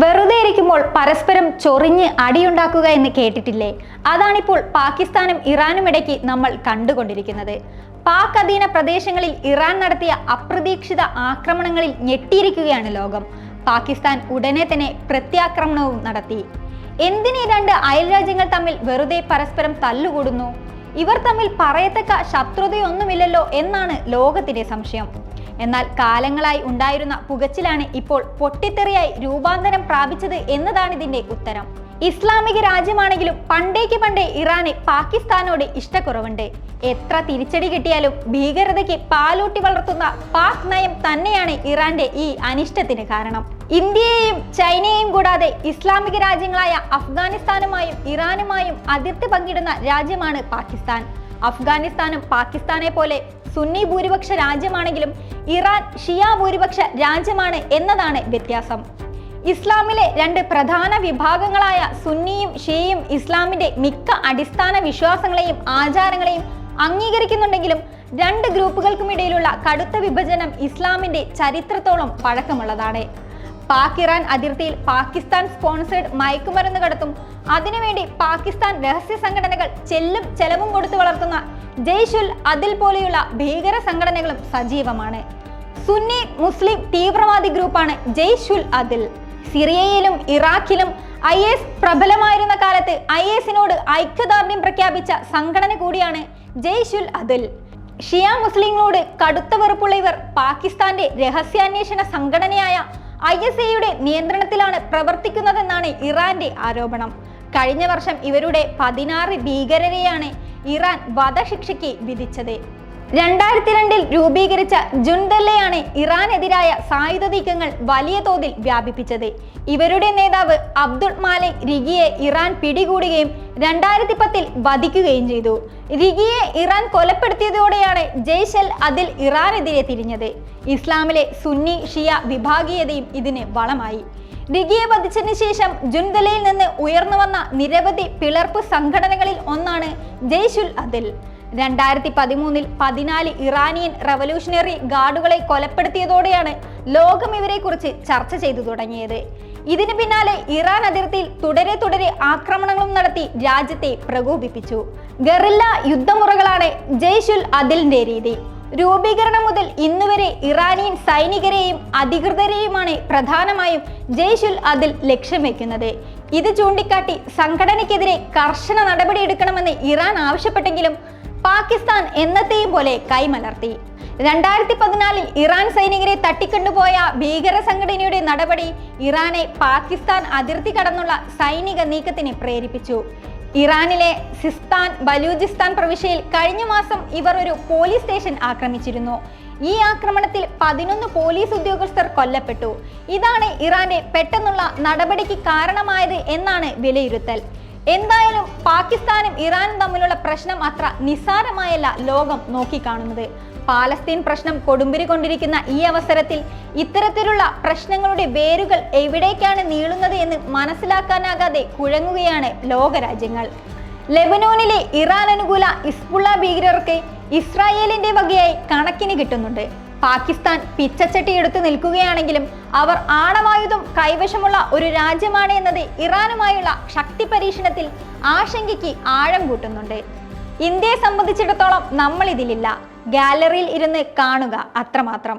വെറുതെ ഇരിക്കുമ്പോൾ പരസ്പരം ചൊറിഞ്ഞ് അടിയുണ്ടാക്കുക എന്ന് കേട്ടിട്ടില്ലേ? അതാണിപ്പോൾ പാകിസ്ഥാനും ഇറാനും ഇടയ്ക്ക് നമ്മൾ കണ്ടുകൊണ്ടിരിക്കുന്നത്. പാക് അധീന പ്രദേശങ്ങളിൽ ഇറാൻ നടത്തിയ അപ്രതീക്ഷിത ആക്രമണങ്ങളിൽ ഞെട്ടിയിരിക്കുകയാണ് ലോകം. പാകിസ്ഥാൻ ഉടനെ തന്നെ പ്രത്യാക്രമണവും നടത്തി. എന്തിന് രണ്ട് അയൽരാജ്യങ്ങൾ തമ്മിൽ വെറുതെ പരസ്പരം തല്ലുകൂടുന്നു? ഇവർ തമ്മിൽ പറയത്തക്ക ശത്രുതയൊന്നുമില്ലല്ലോ എന്നാണ് ലോകത്തിന്റെ സംശയം. എന്നാൽ കാലങ്ങളായി ഉണ്ടായിരുന്ന പുകച്ചിലാണ് ഇപ്പോൾ പൊട്ടിത്തെറിയായി രൂപാന്തരം പ്രാപിച്ചത് എന്നതാണ് ഇതിന്റെ ഉത്തരം. ഇസ്ലാമിക രാജ്യമാണെങ്കിലും പണ്ടേക്ക് പണ്ടേ ഇറാന് പാകിസ്ഥാനോട് ഇഷ്ടക്കുറവുണ്ട്. എത്ര തിരിച്ചടി കിട്ടിയാലും ഭീകരതയ്ക്ക് പാലൂട്ടി വളർത്തുന്ന പാക് നയം തന്നെയാണ് ഇറാന്റെ ഈ അനിഷ്ടത്തിന് കാരണം. ഇന്ത്യയെയും ചൈനയെയും കൂടാതെ ഇസ്ലാമിക രാജ്യങ്ങളായ അഫ്ഗാനിസ്ഥാനുമായും ഇറാനുമായും അതിർത്തി പങ്കിടുന്ന രാജ്യമാണ് പാകിസ്ഥാൻ. അഫ്ഗാനിസ്ഥാനും പാകിസ്ഥാനെ പോലെ സുന്നി ഭൂരിപക്ഷ രാജ്യമാണെങ്കിലും ഇറാൻ ഷിയ ഭൂരിപക്ഷ രാജ്യമാണ് എന്നതാണ് വ്യത്യാസം. ഇസ്ലാമിലെ രണ്ട് പ്രധാന വിഭാഗങ്ങളായ സുന്നിയും ഷിയയും ഇസ്ലാമിന്റെ മിക്ക അടിസ്ഥാന വിശ്വാസങ്ങളെയും ആചാരങ്ങളെയും അംഗീകരിക്കുന്നുണ്ടെങ്കിലും രണ്ട് ഗ്രൂപ്പുകൾക്കുമിടയിലുള്ള കടുത്ത വിഭജനം ഇസ്ലാമിന്റെ ചരിത്രത്തോളം പഴക്കമുള്ളതാണ്. പാക് ഇറാൻ അതിർത്തിയിൽ പാകിസ്ഥാൻ സ്പോൺസേഡ് മയക്കുമരുന്ന് കടത്തും. അതിനുവേണ്ടി പാകിസ്ഥാൻ രഹസ്യ സംഘടനകൾ ചെല്ലും ചെലവും കൊടുത്തു വളർത്തുന്ന ജയ്ഷുൽ അതിൽ പോലെയുള്ള ഭീകര സംഘടനകളും സജീവമാണ്. സുന്നി മുസ്ലിം തീവ്രവാദി ഗ്രൂപ്പാണ് ജയ്ഷുൽ അതിൽ. സിറിയയിലും ഇറാഖിലും ഐ എസ് പ്രബലമായിരുന്ന കാലത്ത് ഐ എസിനോട് ഐക്യദാർഢ്യം പ്രഖ്യാപിച്ച സംഘടന കൂടിയാണ് ജയ്ഷുൽ അതിൽ. ഷിയ മുസ്ലിങ്ങളോട് കടുത്ത വെറുപ്പുള്ള ഇവർ പാകിസ്ഥാന്റെ രഹസ്യാന്വേഷണ സംഘടനയായ ഐ എസ് എയുടെ നിയന്ത്രണത്തിലാണ് പ്രവർത്തിക്കുന്നതെന്നാണ് ഇറാന്റെ ആരോപണം. കഴിഞ്ഞ വർഷം ഇവരുടെ പതിനാറ് ഭീകരരെയാണ് ഇറാൻ വധശിക്ഷയ്ക്ക് വിധിച്ചത്. രണ്ടായിരത്തി രണ്ടിൽ രൂപീകരിച്ച ജുൻദല്ലയാണ് ഇറാനെതിരായ സായുധ നീക്കങ്ങൾ വലിയ തോതിൽ വ്യാപിപ്പിച്ചത്. ഇവരുടെ നേതാവ് അബ്ദുൾ മാലിക് റിഗിയെ ഇറാൻ പിടികൂടുകയും രണ്ടായിരത്തി പത്തിൽ വധിക്കുകയും ചെയ്തു. റിഗിയെ ഇറാൻ കൊലപ്പെടുത്തിയതോടെയാണ് ജയ്ഷൽ അതിൽ ഇറാനെതിരെ തിരിഞ്ഞത്. ഇസ്ലാമിലെ സുന്നി ഷിയ വിഭാഗീയതയും ഇതിന് വളമായി. റിഗിയെ വധിച്ചതിന് ശേഷം ജുൻദലയിൽ നിന്ന് ഉയർന്നു വന്ന നിരവധി പിളർപ്പ് സംഘടനകളിൽ ഒന്നാണ് ജയ്ഷുൽ അതിൽ. രണ്ടായിരത്തി പതിമൂന്നിൽ പതിനാല് ഇറാനിയൻ റവല്യൂഷണറി ഗാർഡുകളെ കൊലപ്പെടുത്തിയതോടെയാണ് ലോകം ഇവരെക്കുറിച്ച് ചർച്ച ചെയ്തു തുടങ്ങിയത്. ഇതിന് പിന്നാലെ ഇറാൻ അതിർത്തിയിൽ തുടരെ തുടരെ ആക്രമണങ്ങളും നടത്തി രാജ്യത്തെ പ്രകോപിപ്പിച്ചു. ഗറില്ല യുദ്ധമുറകളാണ് ജയ്ഷുൽ അതിലിന്റെ രീതി. രൂപീകരണം മുതൽ ഇന്നുവരെ ഇറാനിയൻ സൈനികരെയും അധികൃതരെയുമാണ് പ്രധാനമായും ജയ്ഷുൽ അതിൽ ലക്ഷ്യം വെക്കുന്നത്. ഇത് ചൂണ്ടിക്കാട്ടി സംഘടനയ്ക്കെതിരെ കർശന നടപടിയെടുക്കണമെന്ന് ഇറാൻ ആവശ്യപ്പെട്ടെങ്കിലും പാകിസ്ഥാൻ എന്നത്തെയും പോലെ കൈമലർത്തി. രണ്ടായിരത്തി പതിനാലിൽ ഇറാൻ സൈനികരെ തട്ടിക്കൊണ്ടുപോയ ഭീകര സംഘടനയുടെ നടപടി ഇറാനെ പാകിസ്ഥാൻ അതിർത്തി കടന്നുള്ള സൈനിക നീക്കത്തിന് പ്രേരിപ്പിച്ചു. ഇറാനിലെ സിസ്താൻ ബലൂചിസ്ഥാൻ പ്രവിശ്യയിൽ കഴിഞ്ഞ മാസം ഇവർ ഒരു പോലീസ് സ്റ്റേഷൻ ആക്രമിച്ചിരുന്നു. ഈ ആക്രമണത്തിൽ പതിനൊന്ന് പോലീസ് ഉദ്യോഗസ്ഥർ കൊല്ലപ്പെട്ടു. ഇതാണ് ഇറാന്റെ പെട്ടെന്നുള്ള നടപടിക്ക് കാരണമായത് എന്നാണ് വിലയിരുത്തൽ. എന്തായാലും പാകിസ്ഥാനും ഇറാനും തമ്മിലുള്ള പ്രശ്നം അത്ര നിസ്സാരമായല്ല ലോകം നോക്കിക്കാണുന്നത്. പാലസ്തീൻ പ്രശ്നം കൊടുമ്പിരി കൊണ്ടിരിക്കുന്ന ഈ അവസരത്തിൽ ഇത്തരത്തിലുള്ള പ്രശ്നങ്ങളുടെ വേരുകൾ എവിടേക്കാണ് നീളുന്നത് എന്ന് മനസ്സിലാക്കാനാകാതെ കുഴങ്ങുകയാണ് ലോകരാജ്യങ്ങൾ. ലെബനോനിലെ ഇറാൻ അനുകൂല ഇസ്ബുള്ള ഭീകരർക്ക് ഇസ്രായേലിന്റെ വകയായി കണക്കിന് കിട്ടുന്നുണ്ട്. പാകിസ്ഥാൻ പിച്ചച്ചട്ടി എടുത്തു നിൽക്കുകയാണെങ്കിലും അവർ ആണവായുധം കൈവശമുള്ള ഒരു രാജ്യമാണ് എന്നത് ഇറാനുമായുള്ള ശക്തി പരീക്ഷണത്തിൽ ആശങ്കയ്ക്ക് ആഴം കൂട്ടുന്നുണ്ട്. ഇന്ത്യയെ സംബന്ധിച്ചിടത്തോളം നമ്മൾ ഇതിലില്ല ഗാലറിയിൽ ഇരുന്ന് കാണുക അത്രമാത്രം.